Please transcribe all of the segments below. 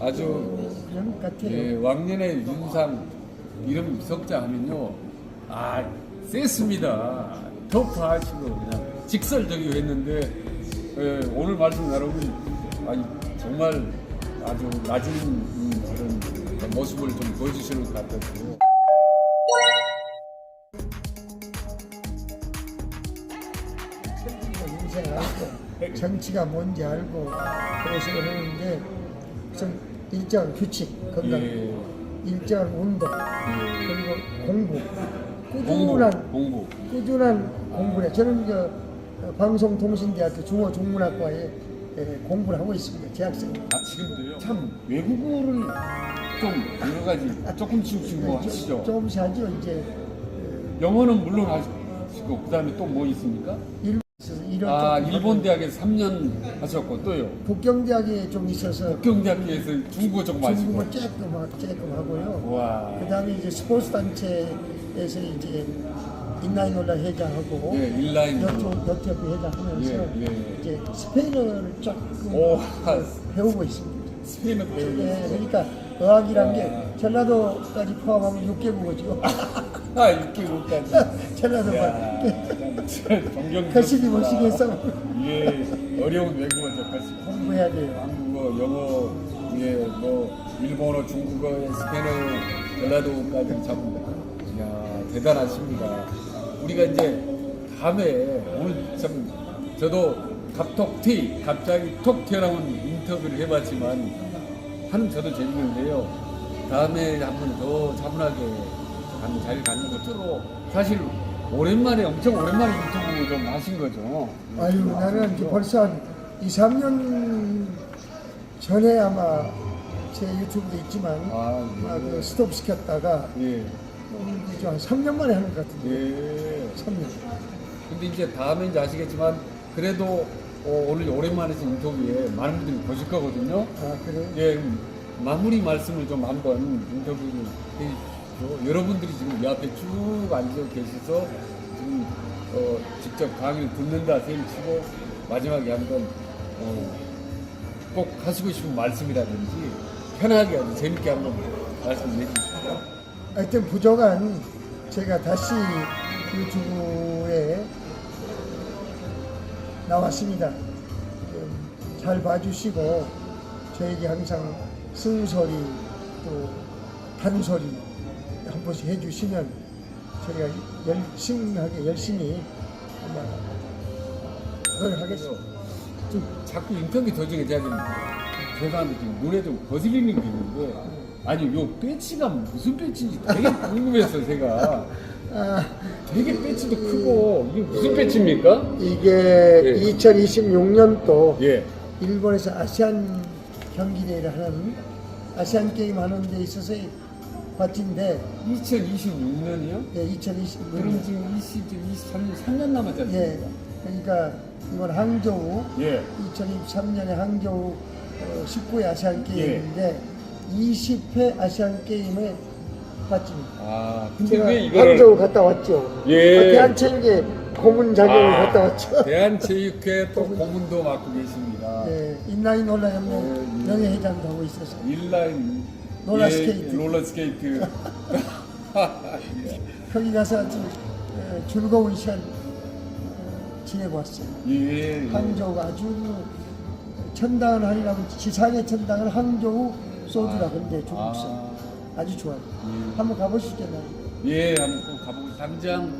아주 그런 것 같아요. 예, 왕년의 윤상 이름 석자 하면요 아 셌습니다 터프하시고 그냥 직설적이고 했는데 예, 오늘 말씀 나누면 아니 정말 아주 낮은 음, 그런 모습을 좀 보여주시는 것. 천지가 인생을 알고 정치가 뭔지 알고 그래서 우선 일정한 규칙, 건강, 예, 일정한 운동, 예. 그리고 공부, 꾸준한 공부. 꾸준한 공부를 저는 저 어, 방송통신대학교 중어중문학과에 예, 공부를 하고 있습니다. 재학생. 아 지금도요. 참 외국어를 좀 여러 가지 조금씩 뭐 하시죠. 조금씩 하죠. 이제 영어는 물론 하시고 그다음에 또 뭐 있습니까? 일본에서 이런 아 일본 대학에서 3년 하셨고 또요. 북경대학에 좀 있어서 국경대학교에서 중국어 조금 하시고. 중국어 조금 하- 조금 하고요. 와. 그 다음에 이제 스포츠 단체에서 이제 인라인 올라 회장하고 예, 인라인. 여트 여트 협회 회장하면서 예, 예. 이제 스페인어를 조금 오, 배우고 있습니다. 스페인어 예, 배우고. 그러니까 어학이란 게 전라도까지 포함하면 6개국어죠. 아 이렇게 못까지. 전라도만 존경. 거시기 못시겠어 예, 어려운 외국어죠. 거시. 공부해야 돼요. 한국어, 영어, 예, 뭐 일본어, 중국어, 스페인어, 전라도까지 전부 다. 이야 대단하십니다. 우리가 이제 다음에 오늘 참 저도 갑톡 티 갑자기 톡 튀어나온 인터뷰를 해봤지만 하는 저도 재밌는데요. 다음에 한번 더 차분하게 자리를 갖는 것으로 사실 오랜만에 엄청 오랜만에 인터뷰 좀 하신 거죠. 아유 나는 이제 벌써 한 2, 3년 전에 아마 제 유튜브도 있지만 아, 아마 그 스톱 시켰다가 예. 이제 한 3년 만에 하는 것 같은데 예. 3년 근데 이제 다음에 이제 아시겠지만 그래도 어, 오늘 오랜만에 진 인터뷰에 많은 분들이 보실 거거든요. 아 그래? 예, 음, 마무리 말씀을 좀 한번 인터뷰 를 해주십시오. 여러분들이 지금 이 앞에 쭉 앉아 계셔서 지금 어, 직접 강의를 듣는다 셈치고 마지막에 한번 어, 꼭 하시고 싶은 말씀이라든지 편하게 아주 재밌게 한번 말씀해 주십시오. 하여튼 부족한 제가 다시 유튜브에 나왔습니다. 음, 잘 봐주시고 저에게 항상 승소리 또 단소리 한 번씩 해주시면 저희가 열심하게 열심히 아마 그걸 하겠습니다. 좀 자꾸 인터뷰 도중에 제가 좀 죄송한데 지금 눈에 좀 거슬리는 게 있는데 아니 요 배치가 무슨 배치인지 되게 궁금해서 제가 아, 되게 배치도 크고 이게 무슨 배치입니까? 이게 예. 2026년도 예. 일본에서 아시안 경기대회를 하는 아시안 게임 하는 데 있어서 의 바치인데 2026년이요? 예, 그럼 2026년 지금 20, 23년 3년 남았지 않습니까? 예, 그러니까 이번 항저우 예. 2023년에 항저우 어, 19회 아시안 예. 게임인데 20회 아시안 게임에 바칩니다. 아 근데 제가 왜 이거를 항저우 갔다 왔죠. 예. 어, 대한체육회 고문 자격을 아, 갔다 왔죠. 대한체육회 또 고문도 맡고 계십니다. 예, 인라인 올라연맹 예, 예. 명예회장도 하고 있어서 인라인 롤러 스케이트. 예, 롤러스케이트. 거기 가서 아주 어, 즐거운 시간 어, 지내고 왔어요. 예. 예. 항저우가 아주 천당을 하리라고 지상의 천당을 항저우 소주라 근데 중국산 아. 아주 좋아요. 예. 한번 가보시잖아요. 예, 한번 꼭 가보고 당장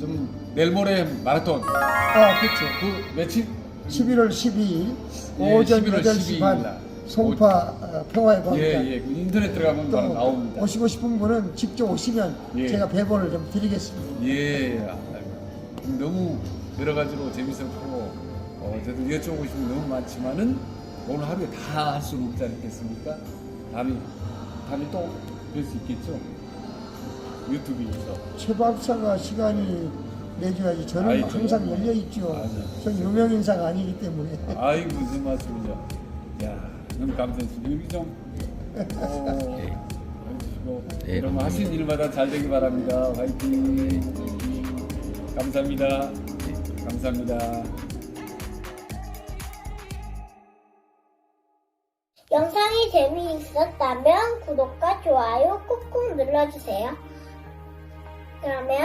좀 내일 모레 마라톤 아 그렇죠. 그 며칠 11월 12일 예, 오전 11월 8시 12일 반 날. 송파 어, 평화의 광장. 예, 예, 그 인터넷 들어가면 바로 또 나옵니다. 오시고 싶은 분은 직접 오시면 예. 제가 배번을 좀 드리겠습니다. 예, 아이고, 너무 여러 가지로 재밌었고 어, 저도 게 너무 많지만은 오늘 하루에 다 할 수는 없지 않겠습니까? 다음에 다음에 또뵐 수 있겠죠? 유튜브에서. 최 박사가 시간이 내줘야지 저는 아이, 항상? 열려 있죠. 전 유명 인사가 아니기 때문에. 아이 무슨 말씀이죠? 야, 너무 감사했습니다. 여기 좀 어, 해주시고 네, 그럼 하신 일마다 잘 되기 바랍니다. 화이팅. 감사합니다. 감사합니다. 영상이 재미있었다면 구독과 좋아요 꾹꾹 눌러주세요. 그러면